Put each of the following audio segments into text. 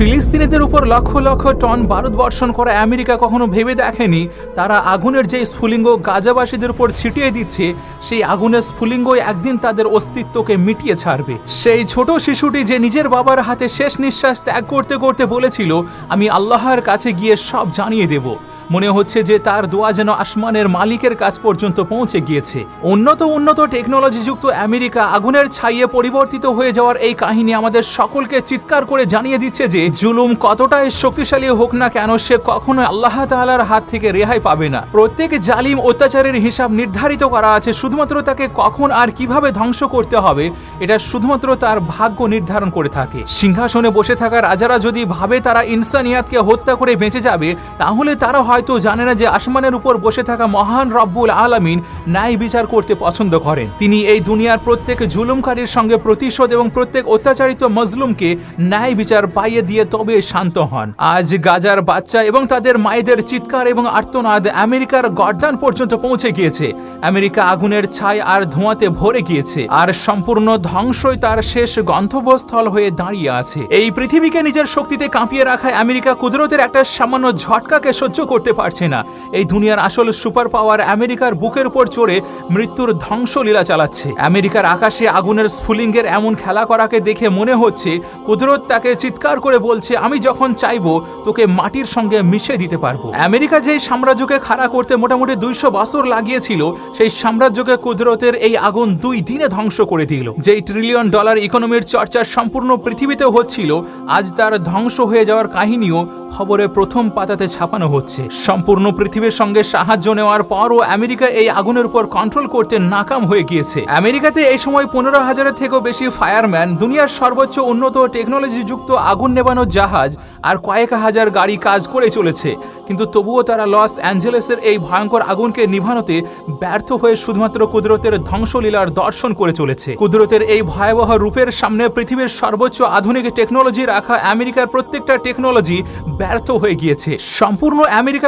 ফিলিস্তিনিদের উপর লক্ষ লক্ষ টন বারুদ বর্ষণ করা আমেরিকা কখনো ভেবে দেখেনি। তারা আগুনের যে স্ফুলিঙ্গ গাজাবাসীদের উপর ছিটিয়ে দিচ্ছে, সেই আগুনের স্ফুলিঙ্গই একদিন তাদের অস্তিত্বকে মিটিয়ে ছাড়বে। সেই ছোট শিশুটি যে নিজের বাবার হাতে শেষ নিঃশ্বাস ত্যাগ করতে করতে বলেছিল, আমি আল্লাহর কাছে গিয়ে সব জানিয়ে দেব। মনে হচ্ছে যে তার দোয়া যেন আসমানের মালিকের কাছ পর্যন্ত পৌঁছে গিয়েছে। উন্নত উন্নত টেকনোলজিযুক্ত আমেরিকা আগুনের ছাইয়ে পরিবর্তিত হয়ে যাওয়ার এই কাহিনী আমাদের সকলকে চিৎকার করে জানিয়ে দিচ্ছে যে, জুলুম কতটাই শক্তিশালী হোক না কেন, সে কখনো আল্লাহ তাআলার হাত থেকে রেহাই পাবে না। প্রত্যেক জালিম অত্যাচারের হিসাব নির্ধারিত করা আছে, শুধুমাত্র তাকে কখন আর কীভাবে ধ্বংস করতে হবে, এটা শুধুমাত্র তার ভাগ্য নির্ধারণ করে থাকে। সিংহাসনে বসে থাকা রাজারা যদি ভাবে তারা ইনসানিয়াতকে হত্যা করে বেঁচে যাবে, তাহলে তারা হয়তো জানে না যে আসমানের উপর বসে থাকা মহান রব্বুল আলামিন ন্যায় বিচার করতে পছন্দ করেন। তিনি এই দুনিয়ার প্রত্যেক জুলুমকারীর সঙ্গে প্রতিশোধ এবং প্রত্যেক অত্যাচারিত মজলুমকে ন্যায় বিচার পাইয়ে দিয়ে তবে শান্ত হন। আজ গাজার বাচ্চা এবং তাদের মায়েদের চিৎকার এবং আর্তনাদ আমেরিকার গর্দান পর্যন্ত পৌঁছে গিয়েছে। আমেরিকা আগুনের ছাই আর ধোঁয়াতে ভরে গিয়েছে আর সম্পূর্ণ ধ্বংসই তার শেষ গন্তব্যস্থল হয়ে দাঁড়িয়ে আছে। এই পৃথিবীকে নিজের শক্তিতে কাঁপিয়ে রাখায় আমেরিকা কুদরতের একটা সামান্য ঝটকাকে সহ্য করতে পারছে না। এই দুনিয়ার আসল সুপার পাওয়ার আমেরিকার বুকের উপর চড়ে মৃত্যুর ধ্বংসলীলা চালাচ্ছে। আমেরিকার আকাশে আগুনের স্ফুলিঙ্গের এমন খেলা করাকে দেখে মনে হচ্ছে, কুদরত তাকে চিৎকার করে বলছে, আমি যখন চাইব, তোকে মাটির সঙ্গে মিশে দিতে পারব। আমেরিকা যেই সাম্রাজ্যকে খাড়া করতে মোটামুটি দুইশো বছর লাগিয়েছিল, সেই সাম্রাজ্যকে কুদরতের এই আগুন দুই দিনে ধ্বংস করে দিল। যেই ট্রিলিয়ন ডলার ইকোনমির চর্চা সম্পূর্ণ পৃথিবীতে হচ্ছিল, আজ তার ধ্বংস হয়ে যাওয়ার কাহিনীও খবরে প্রথম পাতাতে ছাপানো হচ্ছে। সম্পূর্ণ পৃথিবীর সঙ্গে সাহায্য নেওয়ার পরও আমেরিকা এই আগুনের উপর কন্ট্রোল করতে নাকাম হয়ে গিয়েছে। আমেরিকাতে এই সময় পনেরো হাজারের থেকেও বেশি ফায়ারম্যান দুনিয়ার সর্বোচ্চ উন্নত টেকনোলজিযুক্ত আগুন নেবানো জাহাজ আর কয়েক হাজার গাড়ি কাজ করে চলেছে। কিন্তু তবুও তারা লস অ্যাঞ্জেলেসের এই ভয়ঙ্কর আগুনকে নিভানোতে ব্যর্থ হয়ে শুধুমাত্র কুদরতের ধ্বংসলীলার দর্শন করে চলেছে। কুদরতের এই ভয়াবহ রূপের সামনে পৃথিবীর সর্বোচ্চ আধুনিক টেকনোলজি রাখা আমেরিকার প্রত্যেকটা টেকনোলজি ব্যর্থ হয়ে গিয়েছে। সম্পূর্ণ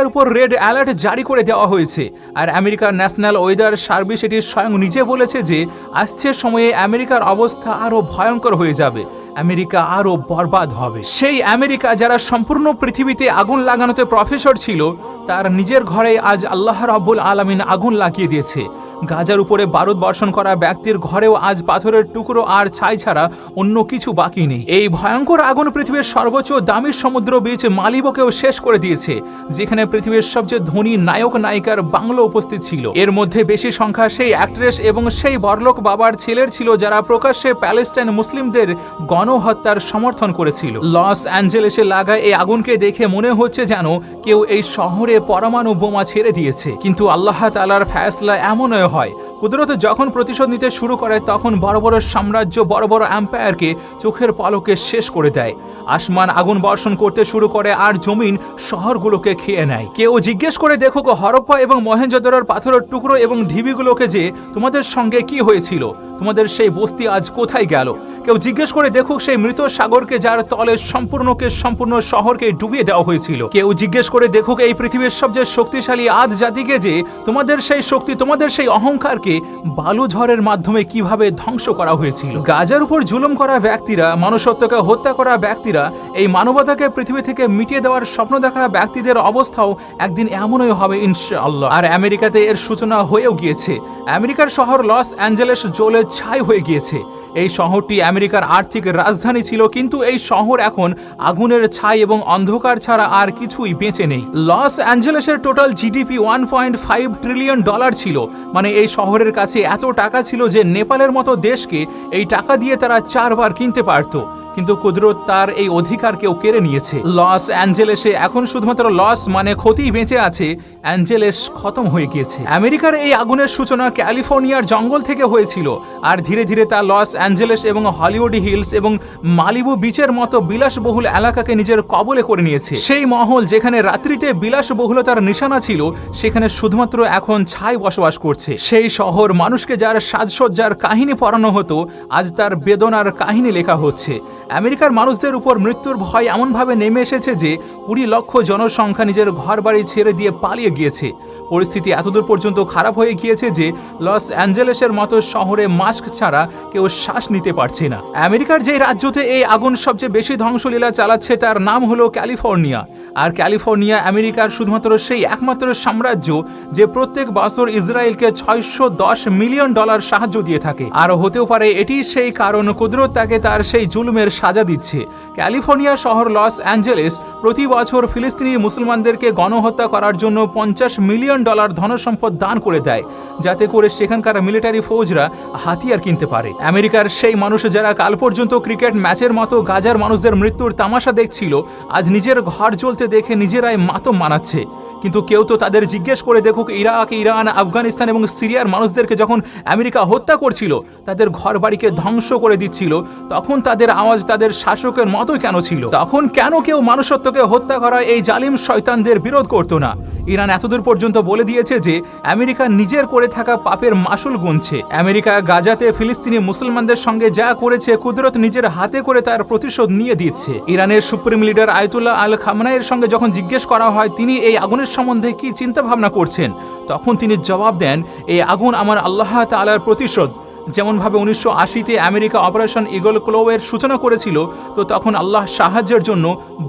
আমেরিকার উপর রেড অ্যালার্ট জারি করে দেওয়া হয়েছে। আর আমেরিকার ন্যাশনাল ওয়েদার সার্ভিস এটি স্বয়ং নিজে বলেছে যে আসছে সময়ে আমেরিকার অবস্থা আরও ভয়ঙ্কর হয়ে যাবে। আমেরিকা আরও বরবাদ হবে। সেই আমেরিকা যারা সম্পূর্ণ পৃথিবীতে আগুন লাগানোতে প্রফেসর ছিল, তার নিজের ঘরে আজ আল্লাহ রাব্বুল আলমিন আগুন লাগিয়ে দিয়েছে। গাজার উপরে বারুদ বর্ষণ করা ব্যক্তির ঘরেও আজ পাথরের টুকরো আর ছাই ছাড়া অন্য কিছু বাকি নেই। এই ভয়ঙ্কর আগুন পৃথিবীর সর্বোচ্চ দামি সমুদ্র বীচ মালিবকেও শেষ করে দিয়েছে, যেখানে পৃথিবীর সবচেয়ে ধনী নায়ক নায়িকার বাংলো উপস্থিত ছিল। এর মধ্যে বেশি সংখ্যা সেই অ্যাক্ট্রেস এবং সেই বড়লোক বাবার ছেলের ছিল যারা প্রকাশ্যে প্যালেস্টাইন মুসলিমদের গণহত্যার সমর্থন করেছিল। লস অ্যাঞ্জেলেসে লাগা এই আগুনকে দেখে মনে হচ্ছে যেন কেউ এই শহরে পরমাণু বোমা ছেড়ে দিয়েছে। কিন্তু আল্লাহ তালার ফ্যাসলা এমনই হয়। কুদরত যখন প্রতিশোধ নিতে শুরু করে, তখন বড় বড় সাম্রাজ্য বড় বড় অ্যাম্পায়ারকে চোখের পলকে শেষ করে দেয়। আসমান আগুন বর্ষণ করতে শুরু করে আর জমিন শহরগুলোকে খেয়ে নেয়। কেউ জিজ্ঞেস করে দেখুক হরপ্পা এবং মহেঞ্জোদড়োর পাথরের টুকরো এবং ঢিবিগুলোকে যে তোমাদের সঙ্গে কি হয়েছিল? তোমাদের সেই বস্তি আজ কোথায় গেল? কেউ জিজ্ঞেস করে দেখুক সেই মৃত সাগরকে যার তলে সম্পূর্ণকে সম্পূর্ণ শহরকে ডুবিয়ে দেওয়া হয়েছিল। কেউ জিজ্ঞেস করে দেখুক এই পৃথিবীর সবচেয়ে শক্তিশালী আজ জাতিকে যে তোমাদের সেই শক্তি, তোমাদের সেই অহংকারকে বালু ঝড়ের মাধ্যমে কীভাবে ধ্বংস করা হয়েছিল? গাজার উপর জুলুম করা ব্যক্তিরা, মনুষ্যত্বকে হত্যা করা ব্যক্তিরা, এই মানবতাকে পৃথিবী থেকে মিটিয়ে দেওয়ার স্বপ্ন দেখা ব্যক্তিদের অবস্থাও একদিন এমনই হবে ইনশাআল্লাহ। আর আমেরিকাতে এর সূচনা হয়েও গিয়েছে। আমেরিকার শহর লস অ্যাঞ্জেলেস জ্বলে ছাই হয়ে গিয়েছে। এই শহরটি আমেরিকার আর্থিক রাজধানী ছিল, কিন্তু এই শহর এখন আগুনের ছাই এবং অন্ধকার ছাড়া আর কিছুই বেঁচে নেই। Los অ্যাঞ্জেলেসের total GDP one point five trillion dollar ছিল মানে এই শহরের কাছে এত টাকা ছিল যে নেপালের মতো দেশকে এই টাকা দিয়ে তারা চারবার কিনতে পারতো। কিন্তু কুদরত তার এই অধিকার কেউ কেড়ে নিয়েছে। লস অ্যাঞ্জেলেসে এখন শুধুমাত্র লস মানে ক্ষতি বেঁচে আছে, অ্যাঞ্জেলেস খতম হয়ে গিয়েছে। আমেরিকার এই আগুনের সূচনা ক্যালিফোর্নিয়ার জঙ্গল থেকে হয়েছিল, আর ধীরে ধীরে তা লস অ্যাঞ্জেলেস এবং হলিউড হিলস এবং মালিবু বিচের মতো বিলাসবহুল এলাকাকে নিজের কবলে করে নিয়েছে। সেই মহল যেখানে রাত্রিতে বিলাসবহুলতার নিশানা ছিল, সেখানে শুধুমাত্র এখন ছাই বসবাস করছে। সেই শহর মানুষকে যার সাজসজ্জার কাহিনী পড়ানো হতো, আজ তার বেদনার কাহিনী লেখা হচ্ছে। আমেরিকার মানুষদের উপর মৃত্যুর ভয় এমনভাবে নেমে এসেছে যে কুড়ি লক্ষ জনসংখ্যা নিজের ঘর বাড়ি ছেড়ে দিয়ে পালিয়ে গিয়েছে। পরিস্থিতি এতদূর পর্যন্ত খারাপ হয়ে গিয়েছে যে লস অ্যাঞ্জেলেসের মতো শহরে মাস্ক ছাড়া কেউ শ্বাস নিতে পারছে না। আমেরিকার যে রাজ্যতে এই আগুন সবচেয়ে বেশি ধ্বংসলীলা চালাচ্ছে তার নাম হলো ক্যালিফোর্নিয়া। আর ক্যালিফোর্নিয়া আমেরিকার শুধুমাত্র সেই একমাত্র সাম্রাজ্য যে প্রত্যেক বছর ইসরায়েলকে ছয়শো দশ মিলিয়ন ডলার সাহায্য দিয়ে থাকে। আর হতেও পারে এটি সেই কারণ, কুদরত তাকে তার সেই জুলুমের সাজা দিচ্ছে। ক্যালিফোর্নিয়া শহর লস অ্যাঞ্জেলেস প্রতি বছর ফিলিস্তিনি মুসলমানদেরকে গণহত্যা করার জন্য পঞ্চাশ মিলিয়ন ডলার ধনসম্পদ দান করে দেয়, যাতে করে সেখানকার মিলিটারি ফৌজরা হাতিয়ার কিনতে পারে। আমেরিকার সেই মানুষ যারা কাল পর্যন্ত ক্রিকেট ম্যাচের মতো গাজার মানুষদের মৃত্যুর তামাশা দেখছিল, আজ নিজের ঘর জ্বলতে দেখে নিজেরাই মাতম মানাচ্ছে। কিন্তু কেউ তো তাদের জিজ্ঞেস করে দেখুক ইরাক, ইরান, আফগানিস্তান এবং সিরিয়ার মানুষদেরকে যখন আমেরিকা হত্যা করছিল, তাদের ঘর বাড়িকে ধ্বংস করে দিচ্ছিল, তখন তাদের আওয়াজ তাদের শাসকের মতোই কেন ছিল? তখন কেন কেউ মানুষত্বকে হত্যা করা এই জালিম শয়তানদের বিরোধ করতো না? ইরান এতদূর পর্যন্ত বলে দিয়েছে যে, আমেরিকা নিজের করে থাকা পাপের মাসুল গুনছে। আমেরিকা গাজাতে ফিলিস্তিনি মুসলমানদের সঙ্গে যা করেছে, কুদরত নিজের হাতে করে তার প্রতিশোধ নিয়ে দিচ্ছে। ইরানের সুপ্রিম লিডার আয়তুল্লাহ আল খামনাইয়ের সঙ্গে যখন জিজ্ঞেস করা হয়, তিনি এই আগুনের সম্বন্ধে কি চিন্তা ভাবনা করছেন? তখন তিনি জবাব দেন এই আগুন আমার আল্লাহ তাআলার প্রতিশোধ। যেমনভাবে উনিশশো আশিতে আমেরিকা অপারেশন ইগল ক্লোয়ের সূচনা করেছিল, তো তখন আল্লাহ সাহায্যের জন্য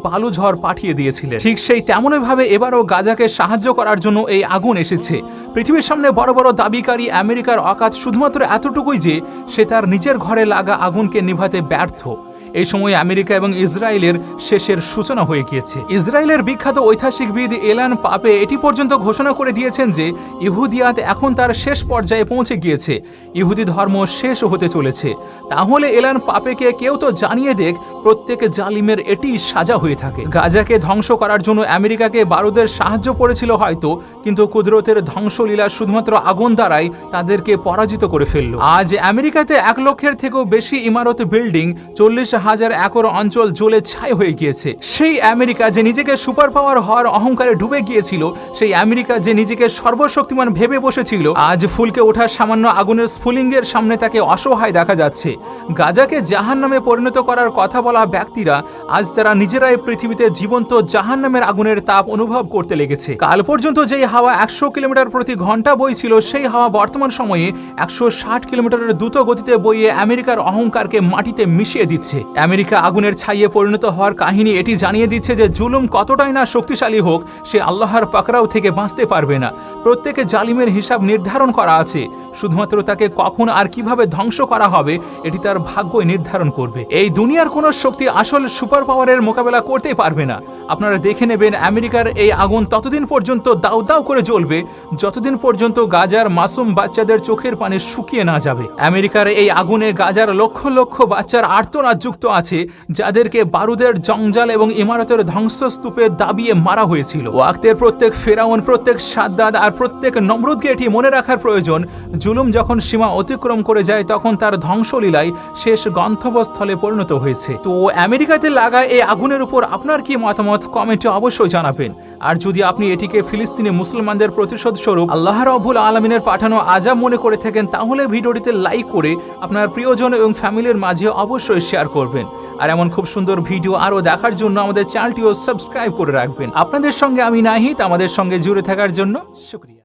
বালু ঝড় পাঠিয়ে দিয়েছিলেন। ঠিক সেই তেমনইভাবে এবারও গাজাকে সাহায্য করার জন্য এই আগুন এসেছে। পৃথিবীর সামনে বড় বড় দাবিকারী আমেরিকার অকাত শুধুমাত্র এতটুকুই যে, সে তার নিজের ঘরে লাগা আগুনকে নিভাতে ব্যর্থ। এই সময় আমেরিকা এবং ইসরায়েলের শেষের সূচনা হয়ে গিয়েছে। ইসরায়েলের বিখ্যাত ঐতিহাসিকবিদ এলান পাপে এটি পর্যন্ত ঘোষণা করে দিয়েছেন যে, ইহুদিয়াত এখন তার শেষ পর্যায়ে পৌঁছে গিয়েছে। ইহুদি ধর্ম শেষ হতে চলেছে। তাহলে এলান পাপেকে কেউ তো জানিয়ে দেখ, প্রত্যেক জালিমের এটি সাজা হয়ে থাকে। গাজাকে ধ্বংস করার জন্য আমেরিকাকে বারুদের সাহায্য পড়েছিল হয়তো, কিন্তু কুদরতের ধ্বংসলীলা শুধুমাত্র আগুন দ্বারাই তাদেরকে পরাজিত করে ফেলল। আজ আমেরিকাতে এক লক্ষের থেকেও বেশি ইমারত বিল্ডিং, চল্লিশ হাজার একর অঞ্চল জ্বলে ছাই হয়ে গিয়েছে। সেই আমেরিকা যে নিজেকে সুপার পাওয়ার হওয়ার অহংকারে ডুবে গিয়েছিল, সেই আমেরিকা যে নিজেকে সর্বশক্তিমান ভেবে বসেছিল, আজ ফুলকে ওঠার সামান্য আগুনের স্ফুলিঙ্গের সামনে তাকে অসহায় দেখা যাচ্ছে। গাজাকে জাহান নামে পরিণত করার কথা বলা ব্যক্তিরা আজ তারা নিজেরাই পৃথিবীতে জীবন্ত জাহান নামের আগুনের তাপ অনুভব করতে লেগেছে। কাল পর্যন্ত যেই হাওয়া একশো কিলোমিটার প্রতি ঘণ্টা বইছিল, সেই হাওয়া বর্তমান সময়ে একশো ষাট কিলোমিটারের দ্রুত গতিতে বইয়ে আমেরিকার অহংকারকে মাটিতে মিশিয়ে দিচ্ছে। আমেরিকা আগুনের ছাইয়ে পরিণত হওয়ার কাহিনী এটি জানিয়ে দিচ্ছে যে জুলুম কতটাই না শক্তিশালী হোক, সে আল্লাহর পাকড়াও থেকে বাঁচতে পারবে না। প্রত্যেকে জালিমের হিসাব নির্ধারণ করা আছে। শুধুমাত্র তাকে কখন আর কীভাবে ধ্বংস করা হবে, এটি তার ভাগ্যই নির্ধারণ করবে। এই দুনিয়ার কোনো শক্তি আসল সুপার পাওয়ারের মোকাবেলা করতেই পারবে না। আপনারা দেখে নেবেন, আমেরিকার এই আগুন ততদিন পর্যন্ত দাউ দাউ করে জ্বলবে, যতদিন পর্যন্ত গাজার মাসুম বাচ্চাদের চোখের পানি শুকিয়ে না যাবে। আমেরিকার এই আগুনে গাজার লক্ষ লক্ষ বাচ্চার আর্তনাদ যুক্ত আছে, যাদেরকে বারুদের জঞ্জাল এবং ইমারতের ধ্বংসস্তূপে দাবিয়ে মারা হয়েছিল। ওয়াক্তের প্রত্যেক ফেরাউন, প্রত্যেক সাদ্দাদ আর প্রত্যেক নমরুদকে এটি মনে রাখার প্রয়োজন জুলুম যখন সীমা অতিক্রম করে যায়, তখন তার ধ্বংসলীলায় শেষ গন্তব্যস্থলে পরিণত হয়েছে। তো আমেরিকাতে লাগা এই আগুনের উপর আপনার কি মতামত? কমেন্টে অবশ্যই জানাবেন। আর যদি আপনি এটিকে ফিলিস্তিনি মুসলমানদের প্রতিশোধ স্বরূপ আল্লাহ রব্বুল আলমিনের পাঠানো আজাব মনে করে থাকেন, তাহলে ভিডিওটিতে লাইক করে আপনার প্রিয়জন এবং ফ্যামিলির মাঝে অবশ্যই শেয়ার করবেন। আর এমন খুব সুন্দর ভিডিও আরও দেখার জন্য আমাদের চ্যানেলটিও সাবস্ক্রাইব করে রাখবেন। আপনাদের সঙ্গে আমি নাহিত আমাদের সঙ্গে জুড়ে থাকার জন্য শুক্রিয়া।